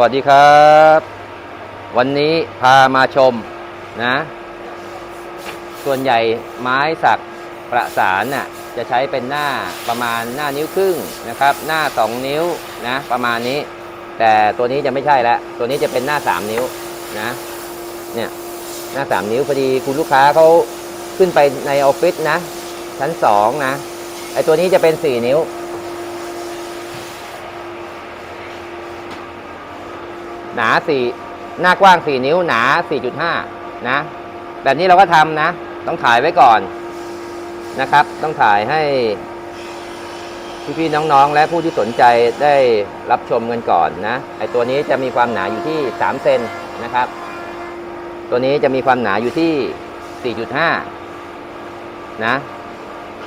วัสดีครับ วันนี้พามาชมนะ ส่วนใหญ่ไม้สักประสานน่ะจะใช้เป็นหน้าประมาณหน้านิ้วครึ่งนะครับ หน้า 2 นิ้วนะประมาณนี้ แต่ตัวนี้จะไม่ใช่แล้วตัวนี้จะเป็นหน้า 3 นิ้วนะเนี่ยหน้า 3 นิ้วพอดีคุณลูกค้าเขาขึ้นไปในออฟฟิศนะชั้น2นะไอตัวนี้จะเป็น 4 นิ้ว หนาสี่หน้ากว้าง 4 นิ้วหนา 4.5 นะ แบบนี้เราก็ทำนะ ต้องถ่ายไว้ก่อนนะครับ ต้องถ่ายให้พี่ๆน้องๆ และผู้ที่สนใจได้รับชมกันก่อนนะ ไอตัวนี้จะมีความหนาอยู่ที่ 3 เซนนะครับ ตัวนี้จะมีความหนาอยู่ที่ 4.5 นะ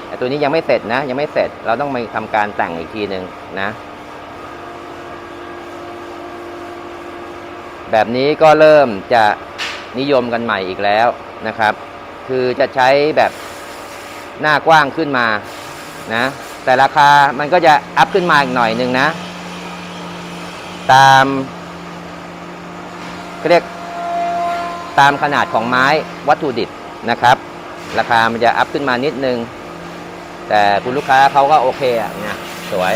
ไอตัวนี้ยังไม่เสร็จนะ ยังไม่เสร็จ เราต้องมาทำการแต่งอีกทีหนึ่งนะ แบบนี้ก็เริ่มจะนิยมกันใหม่อีกแล้วนะครับ คือจะใช้แบบหน้ากว้างขึ้นมานะแต่ราคามันก็จะอัพขึ้นมาอีกหน่อยหนึ่งนะ ตามเรียกตามขนาดของไม้วัตถุดิบนะครับ ราคามันจะอัพขึ้นมานิดนึง แต่คุณลูกค้าเขาก็โอเคอะเนี่ยสวย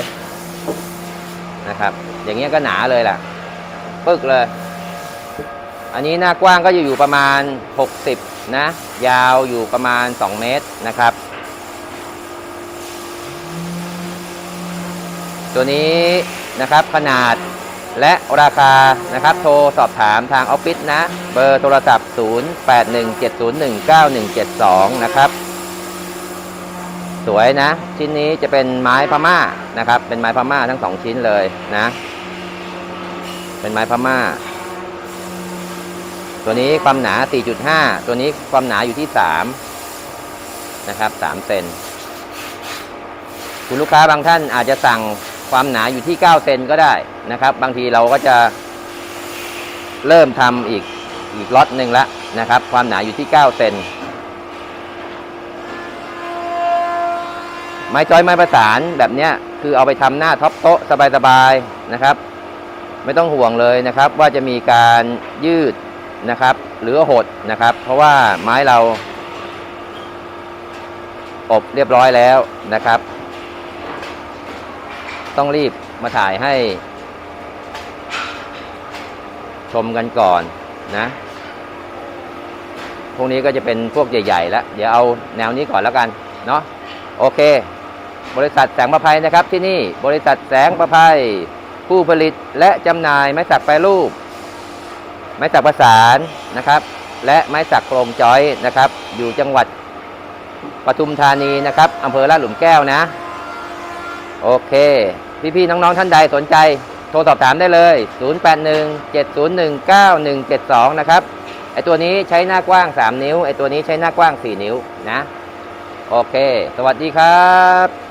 นะครับ อย่างเงี้ยก็หนาเลยล่ะ ปึกเลย อันนี้หน้ากว้างก็จะอยู่ประมาณ 60 นะ ยาวอยู่ประมาณ 2 เมตรนะครับ ตัวนี้นะครับขนาดและราคานะครับโทรสอบถามทางออฟฟิศนะ เบอร์โทรศัพท์ 0817019172 นะครับ สวยนะ ชิ้นนี้จะเป็นไม้พม่านะครับ เป็นไม้พม่าทั้งสองชิ้นเลยนะ เป็นไม้พม่า ตัวนี้ความหนา 4.5 ตัวนี้ความหนาอยู่ที่ 3 นะครับ 3 เซน คุณลูกค้าบางท่านอาจจะสั่งความหนาอยู่ที่ 9 เซนก็ได้นะครับ บางทีเราก็จะเริ่มทำอีกอีกล็อตหนึ่งล้วนะครับ ความหนาอยู่ที่ 9 เซน ไม้จอยไม้ประสานแบบเนี้ยคือเอาไปทำหน้าท็อปโต๊ะสบายๆนะครับ ไม่ต้องห่วงเลยนะครับ ว่าจะมีการยืด นะครับหรือหดนะครับ เพราะว่าไม้เรา อบเรียบร้อยแล้วนะครับ ต้องรีบมาถ่ายให้ ชมกันก่อนนะพวกนี้ก็จะเป็นพวกใหญ่ๆแล้ว เดี๋ยวเอาแนวนี้ก่อนแล้วกันเนาะโอเค บริษัทแสงประภัยนะครับที่นี่บริษัทแสงประภัยผู้ผลิตและจำหน่ายไม้สักแปรรูป ม้สักประสานนะครับ และไม้สักโครงจอยนะครับ อยู่จังหวัดปทุมธานีนะครับอำเภอลาดหลุมแก้วนะ โอเค พี่ๆน้องๆท่านใดสนใจ โทรสอบถามได้เลย 0817019172 นะครับไอตัวนี้ใช้หน้ากว้าง 3 นิ้วไอตัวนี้ใช้หน้ากว้าง 4 นิ้วนะ โอเค สวัสดีครับ